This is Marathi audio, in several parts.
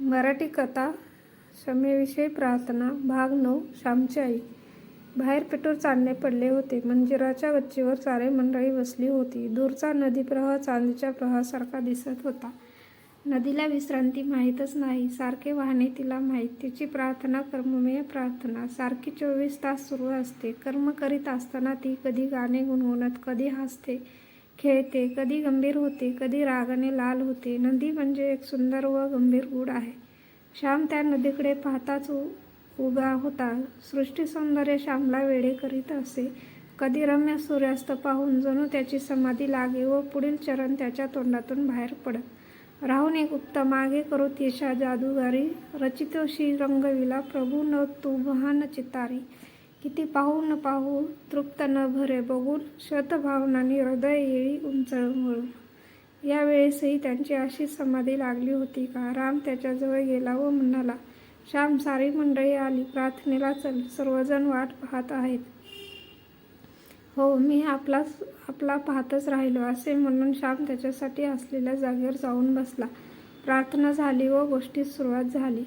मराठी कथा क्षमेविषयी प्रार्थना भाग नऊ श्यामची आई. बाहेर पेटूर चांदणे पडले होते. मंदिराच्या गच्चीवर सारे मंडळी बसली होती. दूरचा नदी प्रवाह चांदीच्या प्रवाहासारखा दिसत होता. नदीला विश्रांती माहीतच नाही. सारखे वाहने तिला माहीत. तिची प्रार्थना कर्ममेय प्रार्थना. सारखी चोवीस तास सुरू असते. कर्म करीत असताना ती कधी गाणे गुणगुणत कधी हसते. खेळते कधी गंभीर होते कधी रागाने लाल होते. नदी म्हणजे एक सुंदर व गंभीर गूढ आहे. श्याम त्या नदीकडे पाहताच उ उभा होता. सृष्टी सौंदर्य श्यामला वेळे करीत असे. कधी रम्य सूर्यास्त पाहून जणू त्याची समाधी लागे व पुढील चरण त्याच्या तोंडातून बाहेर पडत. राहून एक गुप्त मागे करू तिशा जादूगारी. रचितोशी रंगविला प्रभू न तू महान चितारी. किती पाहू न पाहू तृप्त न भरे बघून शतभावनाने हृदय येळी उंचळमळून यावेळेसही त्यांची अशी समाधी लागली होती का? राम त्याच्याजवळ गेला व म्हणाला श्याम सारी मंडळी आली. प्रार्थनेला चल. सर्वजण वाट पाहत आहेत. हो मी आपला आपला पाहतच राहिलो असे म्हणून श्याम त्याच्यासाठी असलेल्या जागेवर जाऊन बसला. प्रार्थना झाली व गोष्टीस सुरुवात झाली.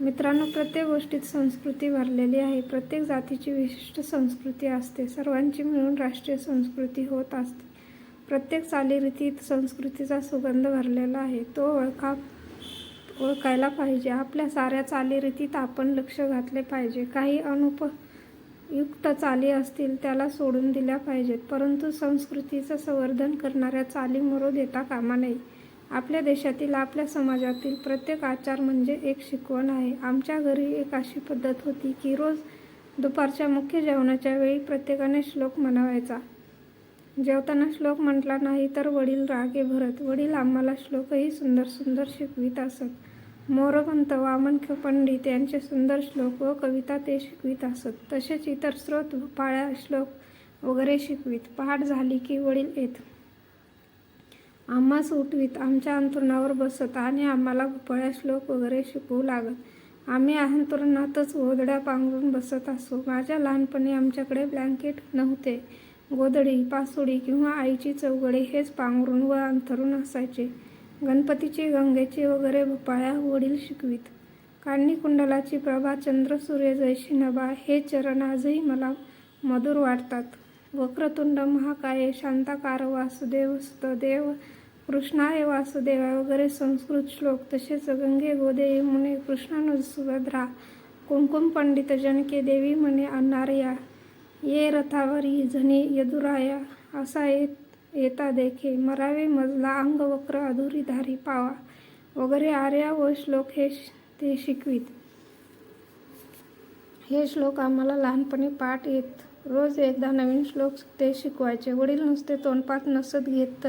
मित्रांनो प्रत्येक गोष्टीत संस्कृती भरलेली आहे. प्रत्येक जातीची विशिष्ट संस्कृती असते. सर्वांची मिळून राष्ट्रीय संस्कृती होत असते. प्रत्येक चालीरीतीत संस्कृतीचा सुगंध भरलेला आहे. तो ओळखा ओळखायला पाहिजे. आपल्या साऱ्या चालीरीतीत आपण लक्ष घातले पाहिजे. काही अनुपयुक्त चाली असतील त्याला सोडून दिल्या पाहिजेत. परंतु संस्कृतीचं संवर्धन करणाऱ्या चाली मरो देता कामा नये. आपल्या देशातील आपल्या समाजातील प्रत्येक आचार म्हणजे एक शिकवण आहे. आमच्या घरी एक अशी पद्धत होती की रोज दुपारच्या मुख्य जेवणाच्या वेळी प्रत्येकाने श्लोक म्हणावायचा. जेवताना श्लोक म्हटला नाही तर वडील रागे भरत. वडील आम्हाला श्लोकही सुंदर सुंदर शिकवित असत. मोरपंत वामन पंडित यांचे सुंदर श्लोक व कविता ते शिकवित असत. तसेच इतर स्रोत पाळ्या श्लोक वगैरे शिकवीत. पहाट झाली की वडील येत आम्हास उठवीत आमच्या अंथरुणावर बसत आणि आम्हाला भोपळ्या श्लोक वगैरे शिकवू लागत. आम्ही अंथरुणातच गोधड्या पांघरून बसत असो. माझ्या लहानपणी आमच्याकडे ब्लँकेट नव्हते. गोधडी पासुडी किंवा आईची चौघडी हेच पांघरून व अंथरून असायचे. गणपतीचे गंगेचे वगैरे भोपाळ्या वडील शिकवीत. काढणी कुंडलाची प्रभा चंद्र सूर्य जैशी नभा हे चरण आजही मला मधुर वाटतात. वक्रतुंड महाकाय शांताकार वासुदेव देव कृष्णाय वासुदेवा वगैरे संस्कृत श्लोक तसेच गंगे गोदे मुने कृष्णानु सुभद्रा कुंकुम पंडित जनके देवी म्हणे अन्नार्या ये रथावरी झने यदुराया असा येत येता देखे मरावे मजला अंग वक्र अधुरी धारी पावा वगैरे आर्या व श्लोक हे ते शिकवीत. हे श्लोक आम्हाला लहानपणी पाठ येत रोज एकदा नवीन श्लोक ते शिकवायचे. वडील नुसते तोंडपाठ नसत घेत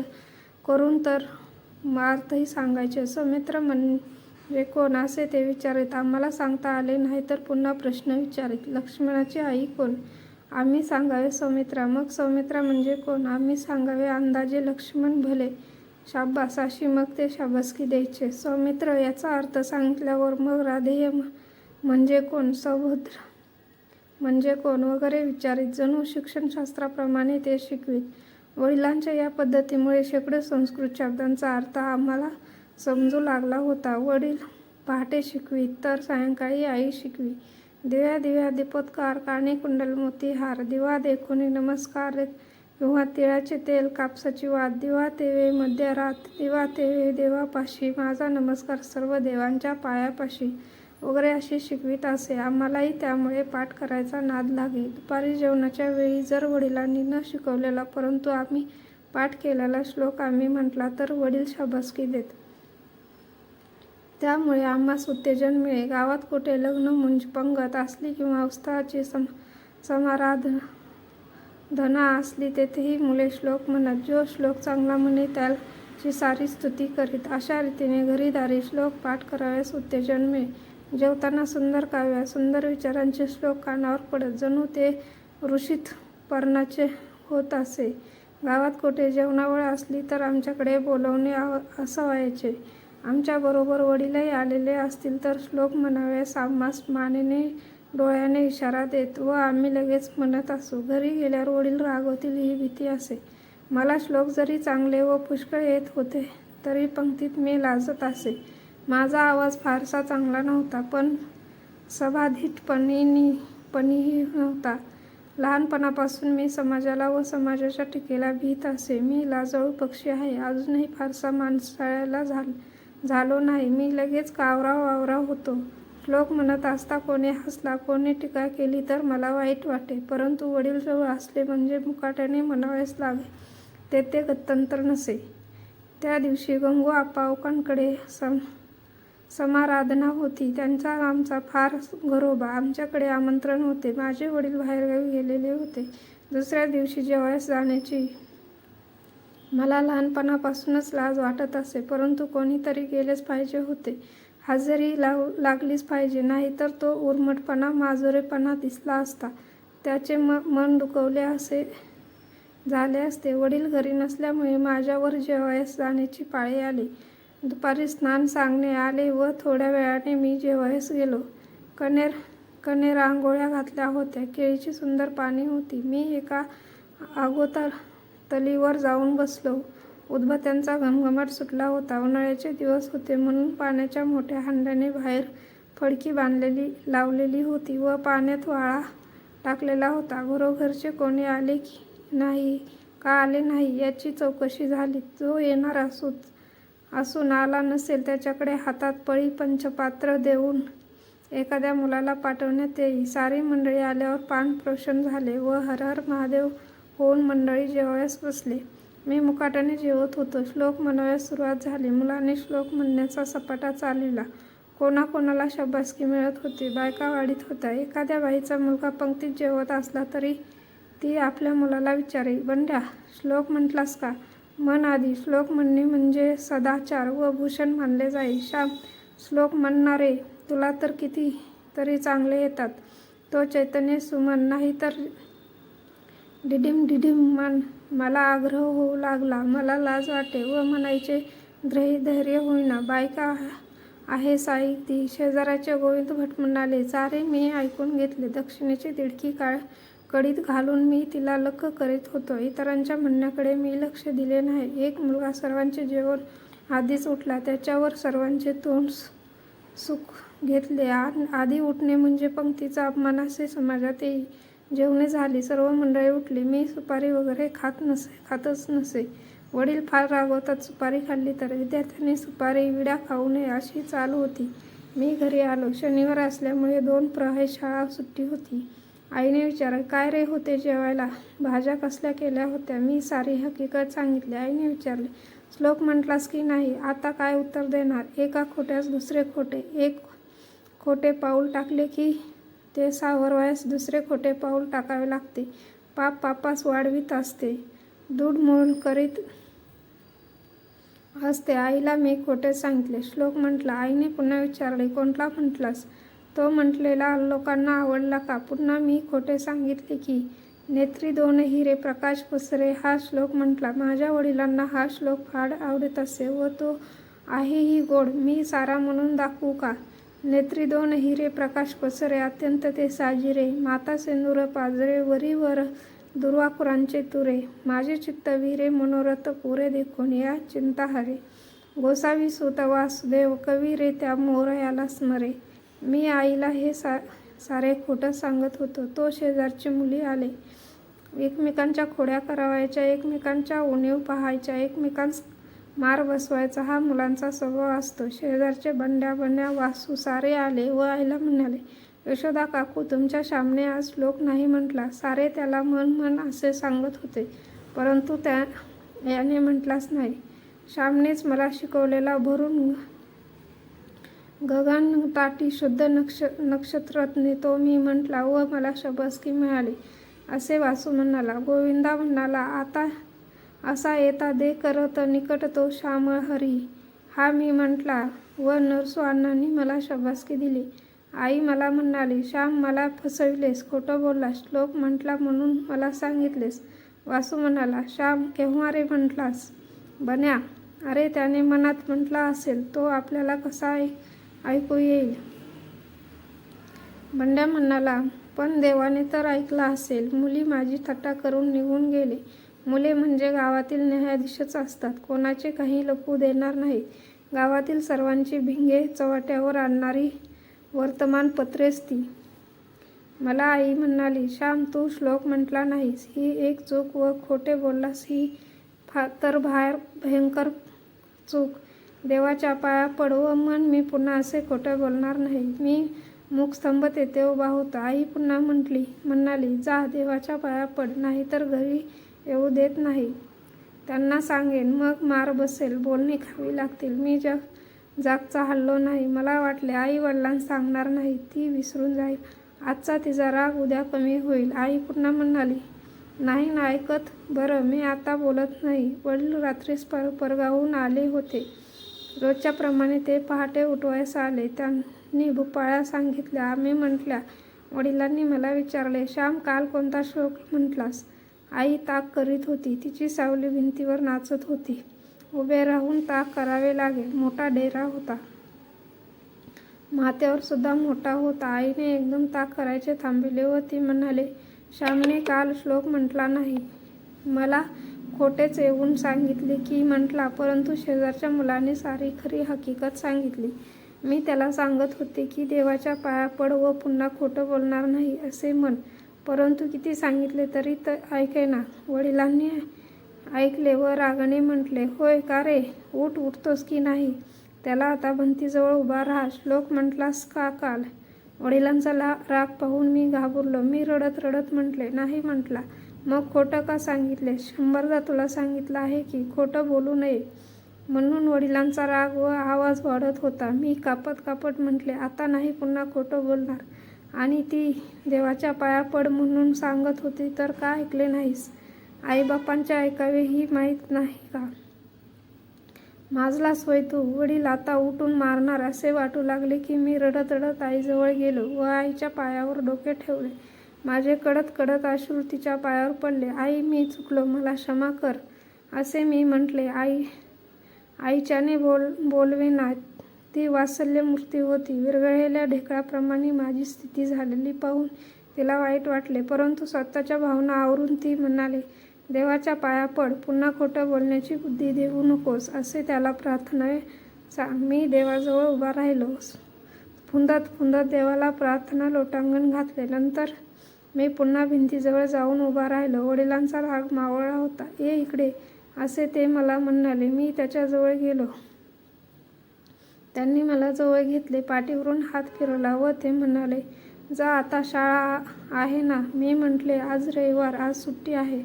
करून तर मार्थही सांगायचे. सौमित्र म्हणजे कोण? असे ते विचारित. आम्हाला सांगता आले नाही तर पुन्हा प्रश्न विचारित. लक्ष्मणाची आई कोण? आम्ही सांगावे सौमित्रा. मग सौमित्रा म्हणजे कोण? आम्ही सांगावे अंदाजे लक्ष्मण भले. शाबास. अशी मग ते शाबासकी द्यायचे. सौमित्र याचा अर्थ सांगितल्यावर मग राधेय म्हणजे कोण? सौभद्र. म्हणजे कोण वगैरे विचारित. जणू शिक्षणशास्त्राप्रमाणे ते शिकवीत. वडिलांच्या या पद्धतीमुळे शेकडो संस्कृत शब्दांचा अर्थ आम्हाला समजू लागला होता. वडील पहाटे शिकवीत तर सायंकाळी आई शिकवी दिव्या दिव्या दीपोत्कार काणे कुंडल मोती हार दिवा देखुनी नमस्कार किंवा तिळाचे तेल कापसाची वाद दिवा तेवे मध्यरात दिवा तेवे देवापाशी माझा नमस्कार सर्व देवांच्या पायापाशी. वगैरे असे शिकवीत असे. आम्हालाही त्यामुळे पाठ करायचा नाद लागे. दुपारी जेवणाच्या वेळी जर वडिलांनी न शिकवलेला परंतु आम्ही पाठ केलेला श्लोक आम्ही म्हटला तर वडील शाबासकी देत. त्यामुळे आम्हास उत्तेजन मिळे. गावात कुठे लग्न मुंज पंगत असली किंवा उत्साहाची सम समाराधना धना असली तेथेही मुले श्लोक म्हणत जो श्लोक चांगला म्हणे त्याची सारी स्तुती करीत. अशा रीतीने घरीदारी श्लोक पाठ कराव्यास उत्तेजन मिळे. जेवताना सुंदर काव्या सुंदर विचारांचे श्लोक कानावर पडत. जणू ते ऋषीत पर्णाचे होत असे. गावात कुठे जेवणावळ असली तर आमच्याकडे बोलवणे असं व्हायचे आमच्याबरोबर वडीलही आलेले असतील तर श्लोक म्हणावे सामास मानेने डोळ्याने इशारा देत व आम्ही लगेच म्हणत असू. घरी गेल्यावर वडील रागवतील ही भीती असे. मला श्लोक जरी चांगले व पुष्कळ येत होते तरी पंक्तीत मी लाजत असे. माझा आवाज फारसा चांगला नव्हता पण सभाधीटपणीही नव्हता. लहानपणापासून मी समाजाला व समाजाच्या टीकेला भीत असे. मी लाजळू पक्षी आहे. अजूनही फारसा माणसाळ्याला झाल झालो नाही. मी लगेच कावरा वावरा होतो. श्लोक म्हणत असता कोणी हसला कोणी टीका केली तर मला वाईट वाटे. परंतु वडील जवळ असले म्हणजे मुकाट्याने म्हणावेच लागे. ते ते गत्यंतर नसे. त्या दिवशी गंगू आपावकांकडे सम समाराधना होती. त्यांचा आमचा फार घरोबा आमच्याकडे आमंत्रण होते. माझे वडील बाहेरगावी गेलेले होते. दुसऱ्या दिवशी जेवायस जाण्याची मला लहानपणापासूनच लाज वाटत असे. परंतु कोणीतरी गेलेच पाहिजे होते. हजेरी लाव लागलीच पाहिजे. नाहीतर तो उर्मटपणा माजुरेपणा दिसला असता. त्याचे म मन दुखवले असे झाले असते. वडील घरी नसल्यामुळे माझ्यावर जेवायस जाण्याची पाळी आली. दुपारी स्नान सांगणे आले व थोड्या वेळाने मी जेवायस गेलो. कनेर कनेर आंघोळ्या घातल्या होत्या. केळीची सुंदर पाने होती. मी एका अगोदर तलीवर जाऊन बसलो. उदबत्यांचा घमघमाट सुटला होता. उन्हाळ्याचे दिवस होते म्हणून पाण्याच्या मोठ्या हांड्याने बाहेर फडकी बांधलेली लावलेली होती व पाण्यात वाळा टाकलेला होता. घरोघरचे कोणी आले की नाही का आले नाही याची चौकशी झाली. जो येणार असूच असून आला नसेल त्याच्याकडे हातात पळी पंचपात्र देऊन. एखाद्या मुलाला पाठवण्यात येई. सारी मंडळी आल्यावर पान प्रोशन झाले व हर हर महादेव होऊन मंडळी जेवायस बसले. मी मुकाट्याने जेवत होतो. श्लोक म्हणाव्यास सुरुवात झाली. मुलाने श्लोक म्हणण्याचा सपाटा चालविला. कोणाकोणाला शबासकी मिळत होती. बायका वाढीत होत्या. एखाद्या बाईचा मुलगा पंक्तीत जेवत असला तरी ती आपल्या मुलाला विचारे बंड्या श्लोक म्हटलास का? मन आधी श्लोक म्हणणे म्हणजे सदाचार व भूषण मानले जाई श्याम श्लोक म्हणणारे तुला तर किती तरी चांगले येतात. तो चैतन्य सुमन नाही तर डिडिम डिडिम मन. मला आग्रह होऊ लागला. मला लाज वाटे व म्हणायचे ग्रही धैर्य होईना. बायका आहे साई. ती शेजाराचे गोविंद भट म्हणाले सारे मी ऐकून घेतले. दक्षिणेची दिडकी काळ कडीत घालून मी तिला लक्क करीत होतो. इतरांच्या म्हणण्याकडे मी लक्ष दिले नाही. एक मुलगा सर्वांचे जेवण आधीच उठला. त्याच्यावर सर्वांचे तोंड सुख घेतले. आधी उठणे म्हणजे पंक्तीचा अपमान असे समाजात येई. जेवणे झाली. सर्व मंडळी उठली. मी सुपारी वगैरे खात नसे खातच नसे. वडील फार रागवतात सुपारी खाल्ली तर विद्यार्थ्यांनी सुपारी विड्या खाऊ नये अशी चालू होती. मी घरी आलो. शनिवार असल्यामुळे दोन प्रहय शाळा सुट्टी होती. आईने विचारले काय रे होते जेवायला? भाज्या कसल्या केल्या होत्या? मी सारी हकीकत सांगितली. आईने विचारले श्लोक म्हटलास की नाही? आता काय उत्तर देणार? एका खोट्यास दुसरे खोटे एक खोटे पाऊल टाकले की ते सावरवायस दुसरे खोटे पाऊल टाकावे लागते. पाप पापास वाढवीत असते. दूध मूळ करीत असते. आईला मी खोटे सांगितले. श्लोक म्हटला आईने पुन्हा विचारले कोणता म्हटलास? तो म्हटलेला लोकांना आवडला का? पुन्हा मी खोटे सांगितले की नेत्री दोन हिरे प्रकाश पसरे हा श्लोक म्हटला. माझ्या वडिलांना हा श्लोक फार आवडत असे व तो आहेही गोड. मी सारा म्हणून दाखवू का? नेत्री दोन हिरे प्रकाश पसरे अत्यंत ते साजिरे. माता सेंदूर पाजरे वरीवर दुर्वाकुरांचे तुरे. माझे चित्त विरे मनोरथ पुरे देखून या चिंता हरे गोसावी सुत वासुदेव कवी रे त्या मोरयाला स्मरे. मी आईला हे सा सारे खोटं सांगत होतो. तो शेजारची मुली आले. एकमेकांच्या खोड्या करावायच्या एकमेकांच्या उणीव पाहायच्या एकमेकांस मार बसवायचा हा मुलांचा स्वभाव असतो. शेजारचे बंड्या बंड्या वासू सारे आले व आईला म्हणाले यशोदा काकू तुमच्या सामने आज लोक नाही म्हटला. सारे त्याला मन मन असे सांगत होते परंतु त्या याने म्हटलाच नाही. श्यामनेच मला शिकवलेला भरून गगन ताटी शुद्ध नक्ष नक्षत्रज्ञ तो मी म्हटला व मला शबसकी मिळाली. असे वासू म्हणाला. गोविंदा म्हणाला आता असा येता दे करत निकट तो श्यामळ हरी. हा मी म्हटला व नरसू अण्णांनी मला शबासकी दिली. आई मला म्हणाली श्याम मला फसविलेस खोटं बोलला श्लोक म्हटला म्हणून मला सांगितलेस. वासू म्हणाला श्याम केव्हा रे म्हटलास? बन्या. अरे त्याने मनात म्हटला असेल तो आपल्याला कसा आहे ऐकू येईल. बंड्या म्हणाला पण देवाने तर ऐकला असेल. मुली माझी थट्टा करून निघून गेले. मुले म्हणजे गावातील न्यायाधीशच असतात. कोणाचे काही लपू देणार नाही गावातील सर्वांची भिंगे चव्हाट्यावर आणणारी वर्तमानपत्रेच ती मला आई म्हणाली श्याम तू श्लोक म्हटला नाहीस. ही एक चूक व खोटे बोललास. ही फा तर बाहेर भयंकर चूक. देवाच्या पाया पड व मन मी पुन्हा असे खोटं बोलणार नाही. मी मुखस्तंभ तेथे उभा होता. आई पुन्हा म्हटली म्हणाली जा देवाच्या पाया पड नाहीतर घरी येऊ देत नाही. त्यांना सांगेन मग मार बसेल बोलणी खावी लागतील. मी जग जागचा हल्लो नाही. मला वाटले आई वडिलांना सांगणार नाही ती विसरून जाईल. आजचा तिचा राग उद्या कमी होईल. आई पुन्हा म्हणाली नाही ना ऐकत. बरं मी आता बोलत नाही. वडील रात्रीच पर परगावून आले होते. रोजच्याप्रमाणे ते पहाटे उठवायस आले. त्यांनी भूपाळ्या सांगितल्या आम्ही म्हटल्या वडिलांनी मला विचारले श्याम काल कोणता श्लोक म्हटलास? आई ताक करीत होती. तिची सावली भिंतीवर नाचत होती. उभे राहून ताक करावे लागे. मोठा डेरा होता. माथ्यावर सुद्धा मोठा होता. आईने एकदम ताक करायचे थांबविले व ती म्हणाले श्यामने काल श्लोक म्हटला नाही. मला खोटेच येऊन सांगितले की म्हटला परंतु शेजारच्या मुलाने सारी खरी हकीकत सांगितली. मी त्याला सांगत होते की देवाच्या पाया पड व पुन्हा खोटं बोलणार नाही असे म्हण. परंतु किती सांगितले तरी तर ऐकेना. वडिलांनी ऐकले व रागाने म्हटले होय का रे? उठ उठतोस की नाही? त्याला आता भंतीजवळ उभा राहा. श्लोक म्हटलास का काल? वडिलांचा ला राग पाहून मी घाबरलो. मी रडत रडत म्हटले नाही म्हटला. मग खोटं का सांगितले? शंभरदा तुला सांगितलं आहे की खोटं बोलू नये. म्हणून वडिलांचा राग व आवाज वाढत होता. मी कापत कापत म्हटले आता नाही पुन्हा खोटं बोलणार. आणि ती देवाच्या पाया पड म्हणून सांगत होती तर का ऐकले नाहीस? आईबापांच्या ऐकावे ही माहीत नाही का? माझला होय तू. वडील आता उठून मारणार असे वाटू लागले की मी रडत रडत आईजवळ गेलो व आईच्या पायावर डोके ठेवले. माझे कडत कडत अश्रू तिच्या पायावर पडले. आई मी चुकलो. मला क्षमा कर. असे मी म्हटले. आई आईच्याने बोल बोलवेना ती वात्सल्यमूर्ती होती. विरघळलेल्या ढेकळाप्रमाणे माझी स्थिती झालेली पाहून तिला वाईट वाटले. परंतु स्वतःच्या भावना आवरून ती म्हणाली देवाच्या पाया पड. पुन्हा खोटं बोलण्याची बुद्धी देऊ नकोस. असे त्याला प्रार्थना सांग मी देवाजवळ उभा राहिलो. फुंदत फुंदत देवाला प्रार्थना लोटांगण घातले. नंतर मी पुन्हा भिंतीजवळ जाऊन उभा राहिलो. वडिलांचा राग मावळला होता. ये इकडे. असे ते मला म्हणाले. मी त्याच्याजवळ गेलो. त्यांनी मला जवळ घेतले. पाठीवरून हात फिरवला व ते म्हणाले जा आता शाळा आहे ना. मी म्हटले आज रविवार. आज सुट्टी आहे.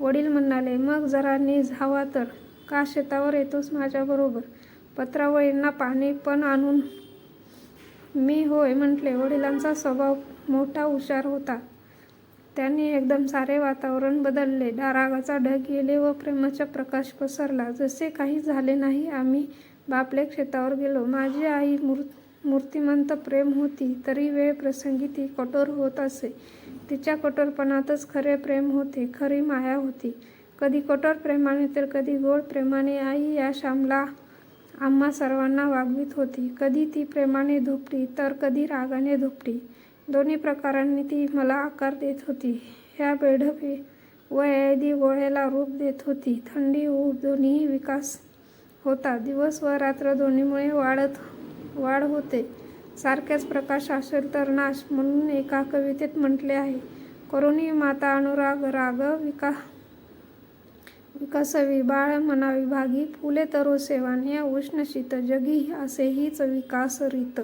वडील म्हणाले मग जरा नीज हवा तर. का शेतावर येतोस माझ्याबरोबर पत्रावळींना पाणी पण आणून. मी होय म्हटले. वडिलांचा स्वभाव मोठा हुशार होता. त्यांनी एकदम सारे वातावरण बदलले. रागाचा ढग गेले व प्रेमाचा प्रकाश पसरला. जसे काही झाले नाही आम्ही बापले शेतावर गेलो. माझी आई मूर् मूर्तिमंत प्रेम होती तरी वेळ प्रसंगी ती कठोर होत असे. तिच्या कठोरपणातच खरे प्रेम होते खरी माया होती. कधी कठोर प्रेमाने तर कधी गोड प्रेमाने आई या श्यामला आम्हा सर्वांना वागवीत होती. कधी ती प्रेमाने धुपटी तर कधी रागाने धुपटी दोन्ही प्रकारांनी ती मला आकार देत होती. ह्या बेढपी व ऐदी गोळ्याला रूप देत होती. थंडी ऊब दोन्हीही विकास होता. दिवस व रात्र दोन्हीमुळे वाढत वाढ होते. सारख्याच प्रकाश असेल तर नाश म्हणून एका कवितेत म्हटले आहे. करुणी माता अनुराग राग विका विकासवी बाळ मना विभागी फुले तरो सेवान या उष्ण शीत जगी असे हीच विकास रीत